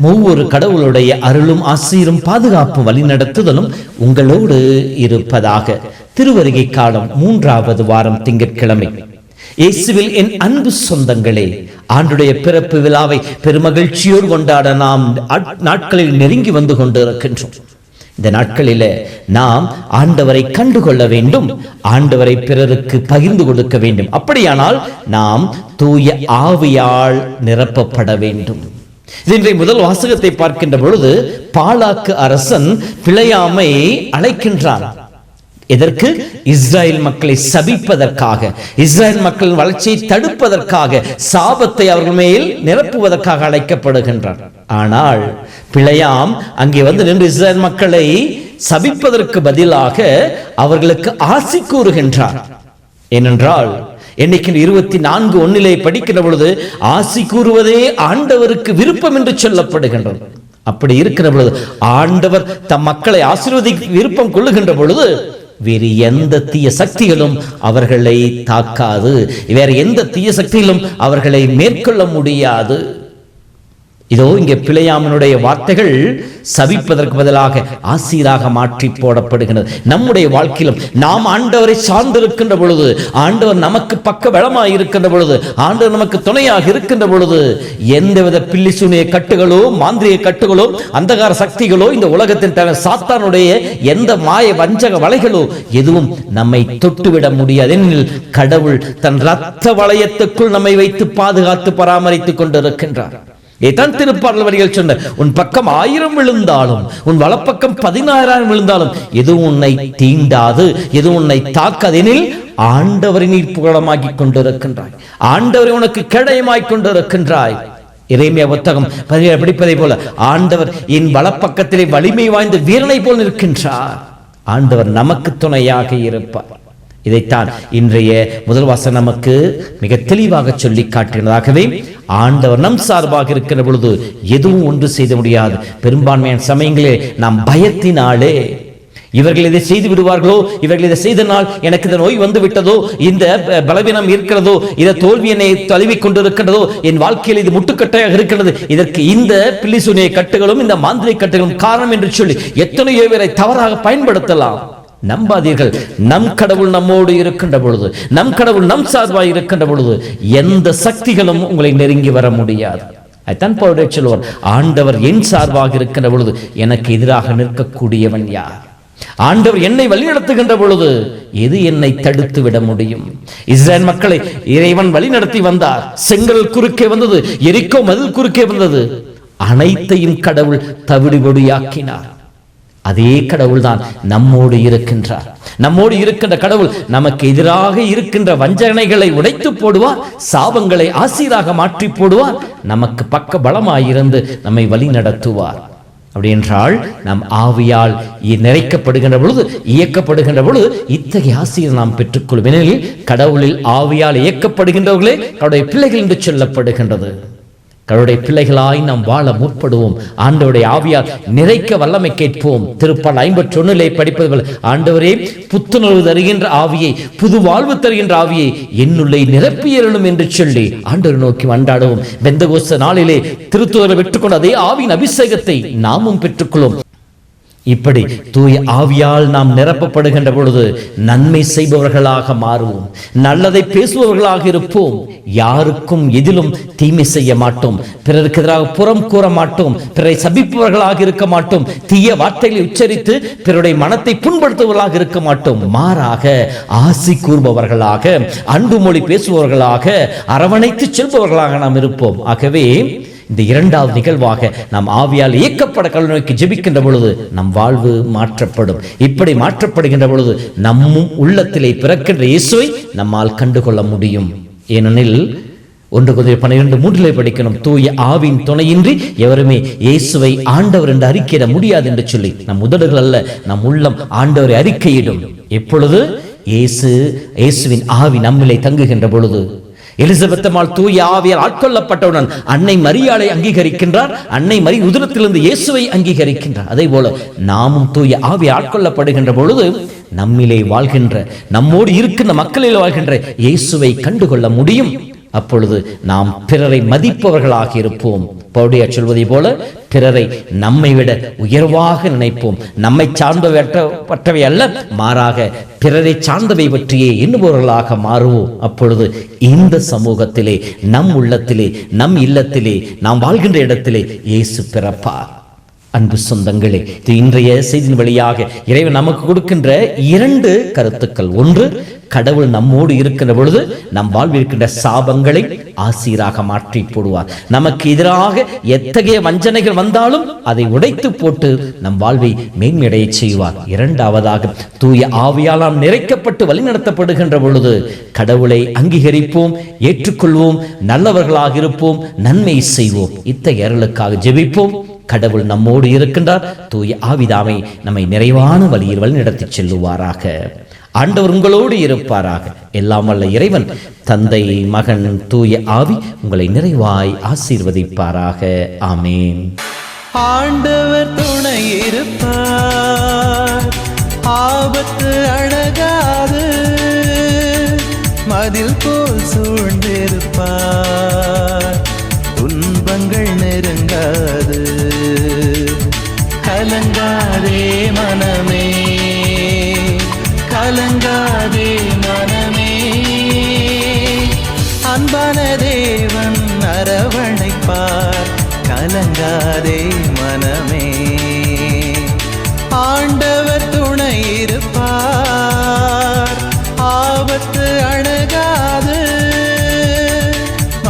ஒவ்வொரு கடவுளுடைய அருளும் ஆசீரும் பாதுகாப்பு வழிநடத்துதலும் உங்களோடு இருப்பதாக. திருவருகை காலம் மூன்றாவது வாரம் திங்கட்கிழமை. இயேசுவில் என் அன்பு சொந்தங்களே ஆண்டுடைய பிறப்பு விழாவை பெருமகிழ்ச்சியோடு கொண்டாட நாம் நாட்களில் நெருங்கி வந்து கொண்டிருக்கின்றோம். இந்த நாட்களில நாம் ஆண்டவரை கண்டுகொள்ள வேண்டும் ஆண்டவரை பிறருக்கு பகிர்ந்து கொடுக்க வேண்டும். அப்படியானால் நாம் தூய ஆவியால் நிரப்பப்பட வேண்டும். இது முதல் வாசகத்தை பார்க்கின்ற பொழுது பாலாக்கு அரசன் பிழையாமை அழைக்கின்றான். எதற்கு? இஸ்ரேல் மக்களை சபிப்பதற்காக இஸ்ரேல் மக்களின் வளர்ச்சியை தடுப்பதற்காக சாபத்தை அவர்கள் மேல் நிரப்புவதற்காக அழைக்கப்படுகின்றார் ஆனால் பிழையாம் அங்கே வந்து நின்று இஸ்ரேல் மக்களை சபிப்பதற்கு பதிலாக அவர்களுக்கு ஆசி கூறுகின்றார் ஏனென்றால் என்னைக்கு இருபத்தி நான்கு ஒன்னிலே படிக்கிற பொழுது ஆசி கூறுவதே ஆண்டவருக்கு விருப்பம் என்று சொல்லப்படுகின்றது. அப்படி இருக்கிற பொழுது ஆண்டவர் தம் மக்களை ஆசீர்வதிக்க விருப்பம் கொள்ளுகின்ற பொழுது வேறு எந்த தீய சக்திகளும் அவர்களை தாக்காது. வேற எந்த தீய சக்திகளும் அவர்களை மேற்கொள்ள முடியாது. இதோ இங்கே பிழையாமனுடைய வார்த்தைகள் சபிப்பதற்கு பதிலாக ஆசீராக மாற்றி போடப்படுகிறது. நம்முடைய வாழ்க்கையிலும் நாம் ஆண்டவரை சார்ந்திருக்கின்ற பொழுது ஆண்டவர் நமக்கு பக்க வளமாக இருக்கின்ற பொழுது ஆண்டவர் நமக்கு துணையாக இருக்கின்ற பொழுது எந்தவித பில்லி சூனிய கட்டுகளோ மாந்திரிய கட்டுகளோ அந்தகார சக்திகளோ இந்த உலகத்தின் தவிர சாத்தானுடைய எந்த மாய வஞ்சக வலைகளோ எதுவும் நம்மை தொட்டுவிட முடியாது ஏனெனில் கடவுள் தன் ரத்த வளையத்துக்குள் நம்மை வைத்து பாதுகாத்து பராமரித்துக் கொண்டிருக்கின்றார். இதைத்தான் திருப்பாடல் வரிகள் சொன்ன உன் பக்கம் ஆயிரம் விழுந்தாலும் உன் வலப்பக்கம் பதினாயிரம் விழுந்தாலும் எதுவும் உன்னை தீண்டாது எதுவும் உன்னை தாக்கதெனில் ஆண்டவரை நீர் புகழமாக்கி கொண்டிருக்கின்றாய். ஆண்டவரை உனக்கு கேடயமாய் கொண்டிருக்கின்றாய். இறைமைய புத்தகம் பதினேழு படிப்பதை போல ஆண்டவர் என் வலப்பக்கத்திலே வலிமை வாய்ந்த வீரனை போல் நிற்கின்றார். ஆண்டவர் நமக்கு துணையாக இருப்பார். இதைத்தான் இன்றைய முதல் வாசகம் நமக்கு மிக தெளிவாக சொல்லி காட்டினதாகவே ஆண்டவர் நம் சார்பாக இருக்கிற பொழுது எதுவும் ஒன்று செய்த முடியாது. பெரும்பான்மையான சமயங்களே நாம் பயத்தினாலே இவர்கள் இதை செய்து விடுவார்களோ இவர்கள் இதை செய்தனால் எனக்கு இந்த நோய் வந்து விட்டதோ இந்த ப- பலவீனம் இருக்கிறதோ இந்த தோல்வி என்னை தழுவி கொண்டிருக்கிறதோ என் வாழ்க்கையில் இது முட்டுக்கட்டையாக இருக்கிறது இதற்கு இந்த பில்லிசுனிய கட்டுகளும் இந்த மாந்திரை கட்டுகளும் காரணம் என்று சொல்லி எத்தனையோ பேரை தவறாக பயன்படுத்தலாம். நம்பாதீர்கள். நம் கடவுள் நம்மோடு இருக்கின்ற பொழுது நம் கடவுள் நம் சார்பாக இருக்கின்ற பொழுது எந்த சக்திகளும் உங்களை நெருங்கி வர முடியாது. அதுதான் பவுடர் சொல்வார் ஆண்டவர் என் சார்பாக இருக்கின்ற பொழுது எனக்கு எதிராக நிற்கக்கூடியவன் யார்? ஆண்டவர் என்னை வழிநடத்துகின்ற பொழுது எது என்னை தடுத்து விட முடியும்? இஸ்ரேல் மக்களை இறைவன் வழிநடத்தி வந்தார். செங்கல் குறுக்கே வந்தது எரிக்கோ மதில் குறுக்கே வந்தது. அனைத்தையும் கடவுள் தவிடுபொடியாக்கினார். அதே கடவுள்தான் நம்மோடு இருக்கின்றார். நம்மோடு இருக்கின்ற கடவுள் நமக்கு எதிராக இருக்கின்ற வஞ்சனைகளை உடைத்து போடுவார் சாபங்களை ஆசீராக மாற்றி போடுவார் நமக்கு பக்க பலமாயிருந்து நம்மை வழி நடத்துவார். அப்படி என்றால் நாம் ஆவியால் நிறைக்கப்படுகின்ற பொழுது இயக்கப்படுகின்ற பொழுது இத்தகைய ஆசிரியர் நாம் பெற்றுக்கொள்ளும் ஏனெனில் கடவுளில் ஆவியால் இயக்கப்படுகின்றவர்களே கடவுளுடைய பிள்ளைகள் என்று சொல்லப்படுகின்றது. கருடைய பிள்ளைகளாய் நாம் வாழ முற்படுவோம். ஆண்டவருடைய ஆவியால் நிறைக்க வல்லமை கேட்போம். திருப்பால் ஐம்பத்தி ஒன்னிலே படிப்பது போல ஆண்டவரே புத்துணர்வு தருகின்ற ஆவியை புது வாழ்வு தருகின்ற ஆவியை என்னுள்ளே நிரப்பியறணும் என்று சொல்லி ஆண்டவர் நோக்கி அண்டாடுவோம் பெந்தகோஸ்த நாளிலே திருத்துவரை பெற்றுக்கொண்ட அதே ஆவியின் அபிஷேகத்தை நாமும் பெற்றுக்கொள்வோம். இப்படி தூய ஆவியால் நாம் நிரப்பப்படுகின்ற பொழுது நன்மை செய்பவர்களாக மாறுவோம். நல்லதை பேசுபவர்களாக இருப்போம். யாருக்கும் எதிலும் தீமை செய்ய மாட்டோம். பிறருக்கு எதிராக புறம் கூற மாட்டோம். பிறரை சபிப்பவர்களாக இருக்க மாட்டோம். தீய வார்த்தைகளை உச்சரித்து பிறருடைய மனத்தை புண்படுத்துபவர்களாக இருக்க மாட்டோம். மாறாக ஆசி கூறுபவர்களாக அன்பு மொழி பேசுபவர்களாக அரவணைத்து செல்பவர்களாக நாம் இருப்போம். ஆகவே இந்த இரண்டாவது நிகழ்வாக நாம் ஆவியால் இயக்கப்பட கடவுளை நோக்கி ஜெபிக்கின்ற பொழுது நம் வாழ்வு மாற்றப்படும். இப்படி மாற்றப்படுகின்ற பொழுது நம்மும் உள்ளத்திலே பிறக்கின்ற இயேசுவை நம்மால் கண்டுகொள்ள முடியும். ஏனெனில் ஒன்று குதிரை பன்னிரண்டு மூன்றிலே படிக்கணும் தூய ஆவின் துணையின்றி எவருமே இயேசுவை ஆண்டவர் என்று அறிக்கையிட முடியாது என்று சொல்லி நம் உதடுகள் அல்ல நம் உள்ளம் ஆண்டவரை அறிக்கையிடும். எப்பொழுது? இயேசு இயேசுவின் ஆவி நம்மிலே தங்குகின்ற பொழுது. எலிசபெத் அம்மாள் தூய ஆவியால் ஆட்கொள்ளப்பட்டவுடன் அன்னை மரியாளை அங்கீகரிக்கின்றார் அன்னை மரி உதிரத்திலிருந்து இயேசுவை அங்கீகரிக்கின்றார். அதே போல நாமும் தூய ஆவி ஆட்கொள்ளப்படுகின்ற பொழுது நம்மிலே வாழ்கின்ற நம்மோடு இருக்கின்ற மக்களில் வாழ்கின்ற இயேசுவை கண்டுகொள்ள முடியும். அப்பொழுது நாம் பிறரை மதிப்பவர்களாக இருப்போம். பவுடியார் சொல்வதை போல பிறரை நம்மை விட உயர்வாக நினைப்போம். நம்மை சார்ந்தவற்றவை அல்ல மாறாக பிறரை சார்ந்தவை பற்றியே எண்ணுபவர்களாக மாறுவோம். அப்பொழுது இந்த சமூகத்திலே நம் உள்ளத்திலே நம் இல்லத்திலே நாம் வாழ்கின்ற இடத்திலே இயேசு பிறப்பார். அன்பு சொந்தங்களே இது இன்றைய செய்தியின் வழியாக இறைவன் நமக்கு கொடுக்கின்ற இரண்டு கருத்துக்கள். ஒன்று கடவுள் நம்மோடு இருக்கின்ற பொழுது நம் வாழ்வில் இருக்கின்ற சாபங்களை ஆசீராக மாற்றி போடுவார். நமக்கு எதிராக எத்தகைய வஞ்சனைகள் வந்தாலும் அதை உடைத்து போட்டு நம் வாழ்வை மேன்மையடைய செய்வார். இரண்டாவதாக தூய ஆவியாலாம் நிறைக்கப்பட்டு வழிநடத்தப்படுகின்ற பொழுது கடவுளை அங்கீகரிப்போம் ஏற்றுக்கொள்வோம் நல்லவர்களாக இருப்போம் நன்மை செய்வோம். இத்தகைய அருளுக்காக ஜெபிப்போம். கடவுள் நம்மோடு இருக்கின்றார். தூய ஆவிதாமை நம்மை நிறைவான வழியில் வழிநடத்தி செல்லுவாராக. ஆண்டவர் உங்களோடு இருப்பாராக. எல்லாம் வல்ல இறைவன் தந்தை மகன் தூய ஆவி உங்களை நிறைவாய் ஆசீர்வதிப்பாராக. ஆமேன். ஆண்டவர் துணையே அன்பான தேவன் அரவணைப்பார். கலங்காதே மனமே. ஆண்ட